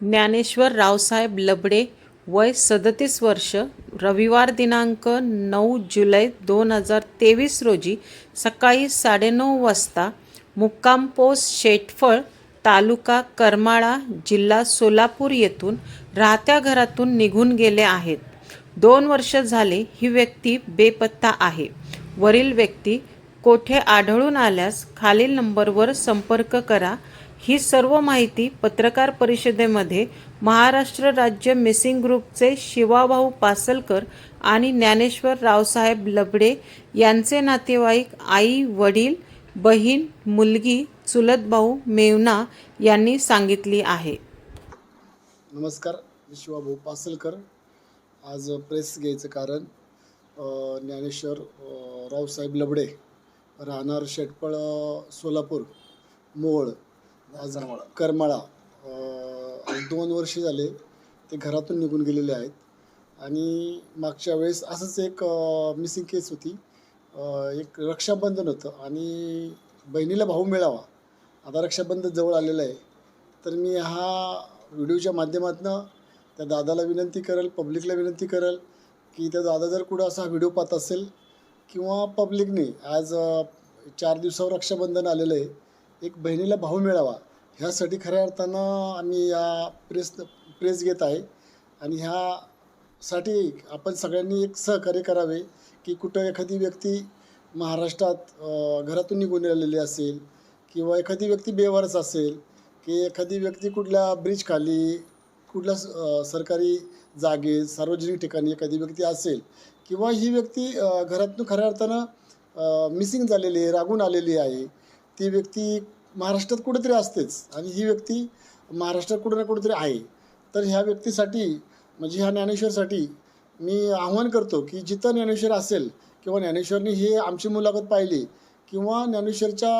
ज्ञानेश्वर रावसाहेब लबडे वय सदतीस वर्ष रविवार दिनांक नऊ जुलै दोन हजार तेवीस रोजी सकाळी साडेनऊ वाजता मुक्काम पोस्ट शेटफळ तालुका करमाळा जिल्हा सोलापूर येथून राहत्या घरातून निघून गेले आहेत. दोन वर्ष झाले ही व्यक्ती बेपत्ता आहे. वरील व्यक्ती कोठे आढळून आल्यास खालील नंबरवर संपर्क करा ही सर्व माहिती पत्रकार परिषदेमध्ये महाराष्ट्र राज्य मिसिंग ग्रुपचे शिवाभाऊ पासलकर आणि ज्ञानेश्वर रावसाहेब लबडे यांचे नातेवाईक आई वडील बहीण मुलगी चुलत भाऊ मेवना यांनी सांगितली आहे. नमस्कार मी शिवाभाऊ पासलकर. आज प्रेस घ्यायचं कारण ज्ञानेश्वर रावसाहेब लबडे राहणार शेटपळ सोलापूर मोळ आज करमाळा. अ, आज दोन वर्षे झाले ते घरातून निघून गेलेले आहेत. आणि मागच्या वेळेस असंच एक मिसिंग केस होती. अ, एक रक्षाबंधन होतं आणि बहिणीला भाऊ मिळावा. आता रक्षाबंधन जवळ आलेलं आहे. तर मी हा व्हिडिओच्या माध्यमातून त्या दादाला विनंती करेल पब्लिकला विनंती करेल की त्या दादा जर कुठं असा व्हिडिओ पाहत असेल किंवा पब्लिकने आज अ, चार दिवसावर रक्षाबंधन आलेलं आहे एक बहिणीला भाऊ मिळावा. ह्यासाठी खऱ्या अर्थानं आम्ही या प्रेस प्रेस घेत आहे. आणि ह्यासाठी आपण सगळ्यांनी एक सहकार्य करावे की कुठं एखादी व्यक्ती महाराष्ट्रात घरातून निघून राहिलेली असेल किंवा एखादी व्यक्ती बेवारस असेल की एखादी व्यक्ती कुठल्या ब्रिजखाली कुठल्या स- सरकारी जागेत सार्वजनिक ठिकाणी एखादी व्यक्ती असेल किंवा ही व्यक्ती घरातून खऱ्या अर्थानं मिसिंग झालेली आहे रागून आलेली आहे ती व्यक्ती महाराष्ट्रात कुठेतरी असतेच. आणि ही व्यक्ती महाराष्ट्रात कुठं ना कुठेतरी आहे. तर ह्या व्यक्तीसाठी म्हणजे ह्या ज्ञानेश्वरसाठी मी आव्हान करतो की जिथं ज्ञानेश्वर असेल किंवा ज्ञानेश्वरनी हे आमची मुलाखत पाहिली किंवा ज्ञानेश्वरच्या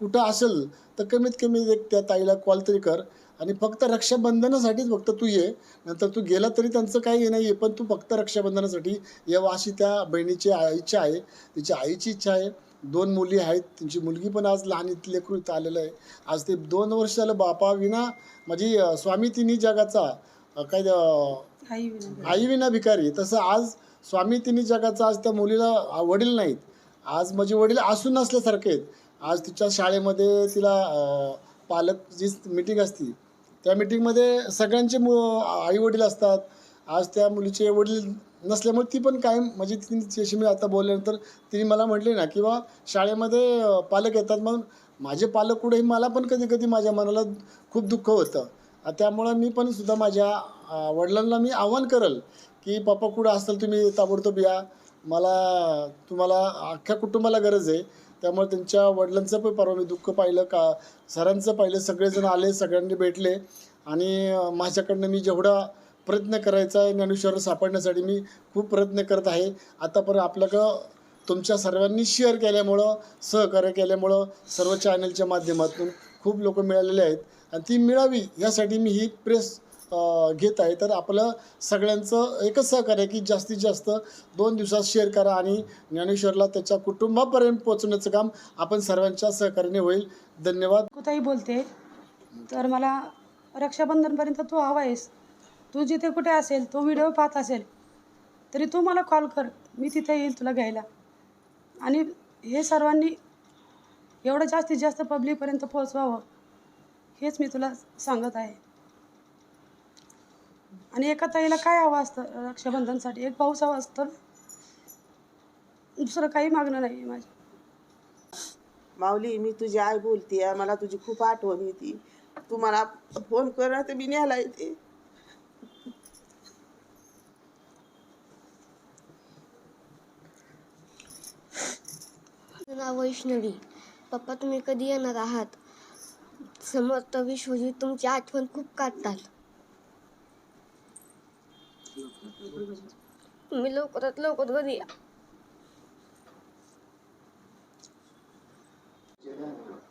कुठं असेल तर कमीत कमी एक त्या ताईला कॉल तरी कर. आणि फक्त रक्षाबंधनासाठीच फक्त तू ये. नंतर तू गेला तरी त्यांचं काही नाही आहे पण तू फक्त रक्षाबंधनासाठी यावं अशी त्या बहिणीची इच्छा आहे तिच्या आईची इच्छा आहे. दोन मुली आहेत. त्यांची मुलगी पण आज लहान इथं लेकरू इथं आलेलं आहे. आज ते दोन वर्ष झालं बापा विना माझी अं, स्वामी तिन्ही जगाचा काय अं, आई विना भिकारी. तसं आज स्वामी तिन्ही जगाचा आज त्या मुलीला वडील नाहीत. आज माझे वडील असून नसल्यासारखे आहेत. आज तिच्या शाळेमध्ये तिला पालक जी मिटिंग असती त्या मिटिंगमध्ये सगळ्यांचे मु आई वडील असतात. आज त्या मुलीचे वडील नसल्यामुळे ती पण कायम म्हणजे तिच्याशी मी आता बोलल्यानंतर तिने मला म्हटले ना किंवा शाळेमध्ये पालक येतात मग माझे पालक कुठेही मला पण कधी कधी माझ्या मनाला खूप दुःख होतं. त्यामुळं मी पण सुद्धा माझ्या वडिलांना मी आव्हान करल की पप्पा कुठं असाल तुम्ही ताबडतोब या. मला तुम्हाला अख्ख्या कुटुंबाला गरज आहे. त्यामुळे त्यांच्या वडिलांचं पण परवा मी दुःख पाहिलं का सरांचं पाहिलं सगळेजण आले सगळ्यांनी भेटले. आणि माझ्याकडनं मी जेवढा प्रयत्न करायचा आहे ज्ञानेश्वर सापडण्यासाठी मी खूप प्रयत्न करत आहे. आतापर्यंत आपल्याकडं तुमच्या सर्वांनी शेअर केल्यामुळं सहकार्य केल्यामुळं सर्व चॅनलच्या माध्यमातून खूप लोक मिळालेले आहेत. आणि ती मिळावी यासाठी मी ही प्रेस घेत आहे. तर आपलं सगळ्यांचं एकच सहकार्य आहे की जास्तीत जास्त दोन दिवसात शेअर करा आणि ज्ञानेश्वरला त्याच्या कुटुंबापर्यंत पोहोचवण्याचं काम आपण सर्वांच्या सहकार्याने होईल. धन्यवाद. कुठेही बोलते तर मला रक्षाबंधनपर्यंत तू हवा आहेस. तू जिथे कुठे असेल तो व्हिडिओ पाहत असेल तरी तू मला कॉल कर. मी तिथे येईल तुला घ्यायला. आणि हे सर्वांनी एवढं जास्तीत जास्त पब्लिकपर्यंत पोहोचवावं हेच मी तुला सांगत आहे. आणि एका ताईला काय हवं असतं रक्षाबंधनसाठी? एक पाऊस हवा असतं दुसरं काही मागणं नाही माझं माऊली मी तुझी आई बोलते मला तुझी खूप आठवण येते. तू मला फोन कर तर मी न्यायला येते. नाव वैष्णवी. पप्पा तुम्ही कधी येणार आहात? समर्थ विश्वजीत तुमची आठवण खूप काढतात तुम्ही लवकरात लवकर घरी या.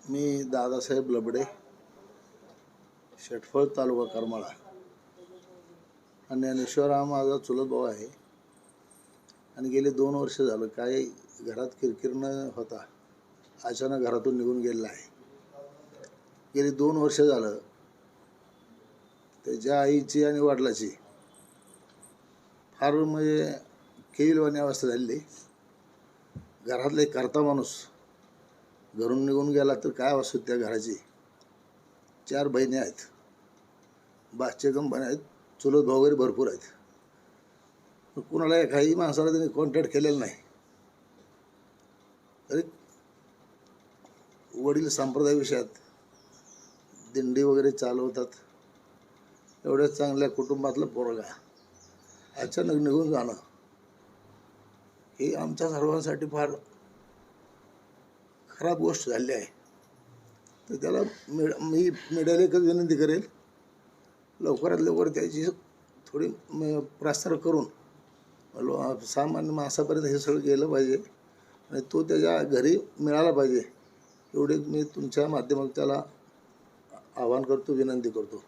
मी दादासाहेब लबडे शेटफळ तालुका करमाळा. आणि ज्ञानेश्वर हा माझा चुलत भाऊ आहे. आणि गेले दोन वर्ष झालं काही घरात किरकिर न होता अचानक घरातून निघून गेलेला आहे. गेली दोन वर्ष झालं. त्याच्या आईची आणि वडिलाची फार म्हणजे केविलवाणी अवस्था झालेली. घरातला एक करता माणूस घरून निघून गेला तर काय अवस्था त्या घराची? चार बहिणी आहेत. बादशे कंपन्या आहेत. चुलत भाऊ वगैरे भरपूर आहेत. कुणाला काही माणसाला त्यांनी कॉन्टॅक्ट केलेला नाही. तरी वडील संप्रदाय विषयात दिंडी वगैरे चालवतात. एवढ्या चांगल्या कुटुंबातलं पोरगा अचानक निघून जाणं ही आमच्या सर्वांसाठी फार खराब गोष्ट झाली आहे. तर त्याला मिड मी मीडियाला एकच विनंती करेल लवकरात लवकर त्याची थोडी म- प्रसार करून लो- सामान्य माणसापर्यंत हे सगळं गेलं पाहिजे. आणि तो त्याच्या घरी मिळाला पाहिजे. एवढे मी तुमच्या माध्यमातून त्याला आवाहन करतो विनंती करतो.